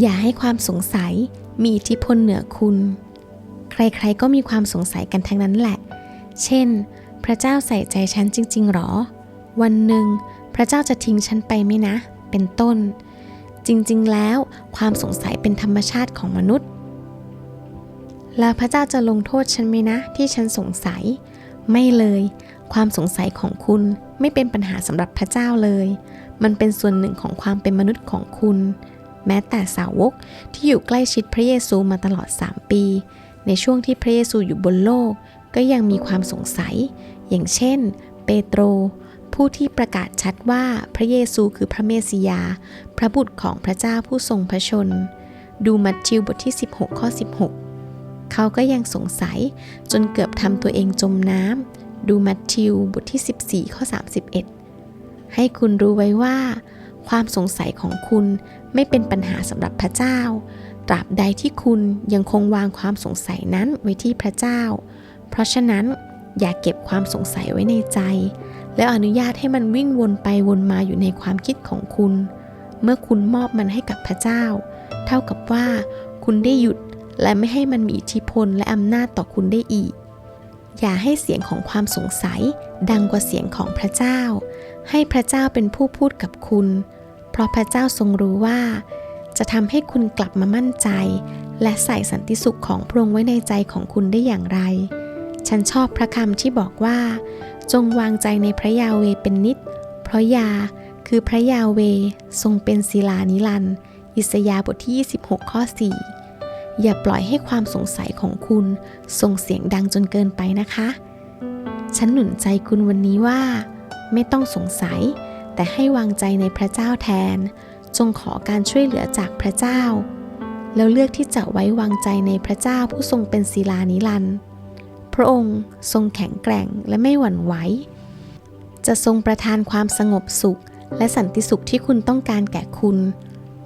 อย่าให้ความสงสัยมีอิทธิพลเหนือคุณ ใครๆก็มีความสงสัยกันทั้งนั้นแหละ เช่น พระเจ้าใส่ใจฉันจริง ๆหรอ วันหนึ่ง พระเจ้าจะทิ้งฉันไปไหมนะ เป็นต้น จริงๆแล้วความสงสัยเป็นธรรมชาติของมนุษย์ แล้วพระเจ้าจะลงโทษฉันไหมนะ ที่ฉันสงสัย ไม่เลย ความสงสัยของคุณไม่เป็นปัญหาสำหรับพระเจ้าเลย มันเป็นส่วนหนึ่งของความเป็นมนุษย์ของคุณ แม้แต่สาวกที่อยู่ใกล้ชิดพระเยซูมาตลอด 3 ปี ในช่วงที่พระเยซูอยู่บนโลก ก็ยังมีความสงสัย อย่างเช่น เปโตร ผู้ที่ประกาศชัดว่าพระเยซูคือพระเมสสิยา พระบุตรของพระเจ้าผู้ทรงพระชน ดูมัทธิวบทที่ 16 ข้อ 16 เขาก็ยังสงสัยจนเกือบทำตัวเองจมน้ำดูมัทธิวบทที่ 14 ข้อ 31 ให้คุณรู้ไว้ว่า ความสงสัยของคุณไม่เป็นปัญหาสำหรับพระเจ้า ตราบใดที่คุณยังคงวางความสงสัยนั้นไว้ที่พระเจ้า เพราะฉะนั้นอย่าเก็บความสงสัยไว้ในใจ แล้วอนุญาตให้มันวิ่งวนไปวนมาอยู่ในความคิดของคุณ เมื่อคุณมอบมันให้กับพระเจ้า เท่ากับว่าคุณได้หยุดและไม่ให้มันมีอิทธิพลและอำนาจต่อคุณได้อีก อย่าให้เสียงของความสงสัยดังกว่าเสียงของพระเจ้า ให้พระเจ้าเป็นผู้พูดกับคุณ ราะพระเจ้าทรงรู้ว่า จะทำให้คุณกลับมามั่นใจ และใส่สันติสุขของพระองค์ไว้ในใจของคุณได้อย่างไร ฉันชอบพระคำที่บอกว่า จงวางใจในพระยาเวเป็นนิด เพราะยาคือพระยาเวทรงเป็นศิลานิรันดอิสยาบทที่ 26 ข้อ 4 อย่าปล่อยให้ความสงสัยของคุณส่งเสียงดังจนเกินไปนะคะ ฉันหนุนใจคุณวันนี้ว่า ไม่ต้องสงสัย แต่ให้วางใจในพระเจ้าแทน จงขอการช่วยเหลือจากพระเจ้า แล้วเลือกที่จะไว้วางใจในพระเจ้าผู้ทรงเป็นศิลานิรันดร์พระองค์ทรงแข็งแกร่งและไม่หวั่นไหวจะทรงประทานความสงบสุข และสันติสุขที่คุณต้องการแก่คุณ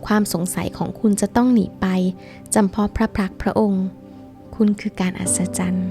ความสงสัยของคุณจะต้องหนีไปจำเพาะพระพรักพระองค์ คุณคือการอัศจรรย์